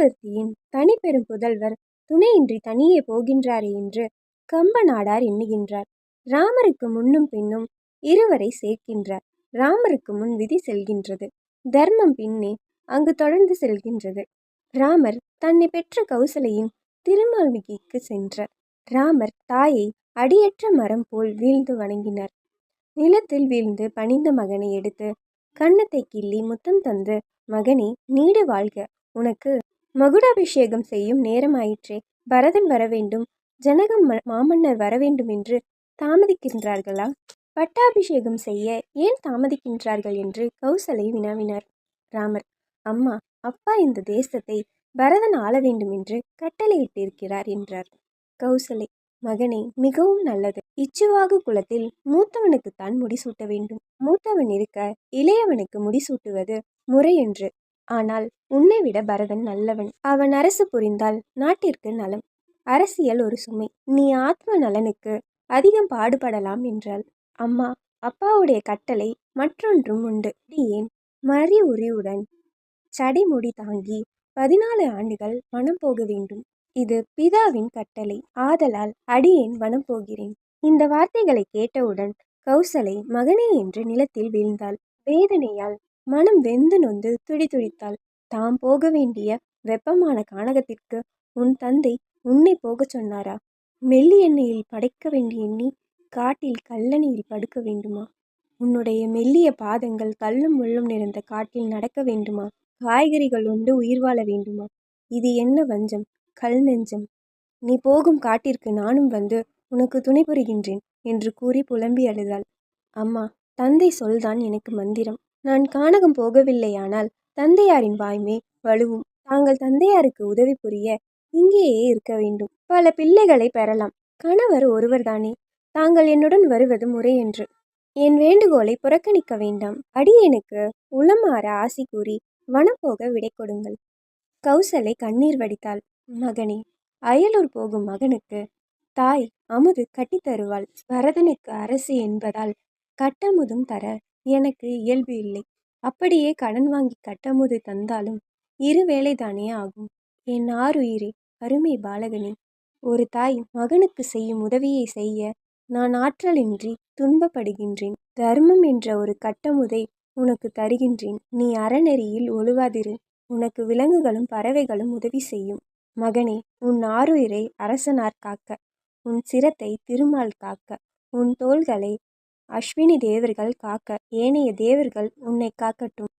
சக்கரவர்த்தியின் தனிப்பெரும் புதல்வர் துணையின்றி தனியே போகின்றாரே என்று கம்ப நாடார் எண்ணுகின்றார். ராமருக்கு முன்னும் பின்னும் இருவரை சேர்க்கின்றார். ராமருக்கு முன் விதி செல்கின்றது. தர்மம் பின்னே அங்கு தொடர்ந்து செல்கின்றது. ராமர் தன்னை பெற்ற கௌசலையின் திருமால்மிகைக்கு சென்றார். ராமர் தாயை அடியற்ற மரம் போல் வீழ்ந்து வணங்கினார். நிலத்தில் வீழ்ந்து பணிந்த மகனை எடுத்து கன்னத்தை கிள்ளி முத்தம் தந்து மகனே நீடு வாழ்க. உனக்கு மகுடாபிஷேகம் செய்யும் நேரமாயிற்றே. பரதன் வரவேண்டும். ஜனகம் ம- மாமன்னர் வரவேண்டும் என்று தாமதிக்கின்றார்களா? பட்டாபிஷேகம் செய்ய ஏன் தாமதிக்கின்றார்கள் என்று கௌசலை வினாவினார். ராமர் அம்மா அப்பா இந்த தேசத்தை பரதன் ஆள வேண்டும் என்று கட்டளையிட்டிருக்கிறார் என்றார். கௌசலை மகனே மிகவும் நல்லது. இச்சுவாகு குலத்தில் மூத்தவனுக்குத்தான் முடிசூட்ட வேண்டும். மூத்தவன் இருக்க இளையவனுக்கு முடிசூட்டுவது முறை என்று ஆனால் உன்னை விட பரதன் நல்லவன். அவன் அரசு புரிந்தால் நாட்டிற்கு நலம். அரசியல் ஒரு சுமை. நீ ஆத்ம நலனுக்கு அதிகம் பாடுபடலாம் என்றாள். அம்மா அப்பாவுடைய கட்டளை மற்றொன்றும் உண்டு. ஏன் மறி உரியுடன் சடிமுடி தாங்கி பதினாலு ஆண்டுகள் மனம் போக வேண்டும்? இது பிதாவின் கட்டளை. ஆதலால் அடியேன் வனம் போகிறேன். இந்த வார்த்தைகளை கேட்டவுடன் கௌசலை மகனே என்று நிலத்தில் வீழ்ந்தாள். வேதனையால் மனம் வெந்து நொந்து துடிதுடித்தாள் தாம் போக வேண்டிய வெப்பமான கானகத்திற்கு உன் தந்தை உன்னை போகச் சொன்னாரா? மெல்லி எண்ணெயில் படைக்க வேண்டிய நீ காட்டில் கல்லணையில் படுக்க வேண்டுமா? உன்னுடைய மெல்லிய பாதங்கள் கல்லும் முள்ளும் நிறைந்த காட்டில் நடக்க வேண்டுமா? காய்கறிகள் உண்டு உயிர் வாழ வேண்டுமா? இது என்ன வஞ்சம்? கல் நெஞ்சம். நீ போகும் காட்டிற்கு நானும் வந்து உனக்கு துணை புரிகின்றேன் என்று கூறி புலம்பி அழுதாள். அம்மா தந்தை சொல்தான் எனக்கு மந்திரம். நான் கானகம் போகவில்லையானால் தந்தையாரின் வாய்மை வலுவும். தாங்கள் தந்தையாருக்கு உதவி புரிய இங்கேயே இருக்க வேண்டும். பல பிள்ளைகளை பெறலாம். கணவர் ஒருவர்தானே? தாங்கள் என்னுடன் வருவது முறை என்று என் வேண்டுகோளை புறக்கணிக்க வேண்டாம். அடியேனுக்கு உளமாற ஆசி கூறி வனம் போக விடை கொடுங்கள். கௌசலை கண்ணீர் வடித்தாள். மகனே அயலூர் போகும் மகனுக்கு தாய் அமுது கட்டித்தருவாள் பரதனுக்கு அரசு என்பதால் கட்டமுதும் தர எனக்கு இயல்பு இல்லை. அப்படியே கடன் வாங்கி கட்டமுது தந்தாலும் இரு வேளைதானே ஆகும். என் ஆருயிரே அருமை பாலகனே. ஒரு தாய் மகனுக்கு செய்யும் உதவியை செய்ய நான் ஆற்றலின்றி துன்பப்படுகின்றேன். தர்மம் என்ற ஒரு கட்டமுதை உனக்கு தருகின்றேன். நீ அறநெறியில் ஒழுவாதிரு. உனக்கு விலங்குகளும் பறவைகளும் உதவி செய்யும். மகனே உன் ஆருயிரை அரசனார் காக்க உன் சிரத்தை திருமால் காக்க உன் தோள்களை அஸ்வினி தேவர்கள் காக்க ஏனைய தேவர்கள் உன்னை காக்கட்டும்.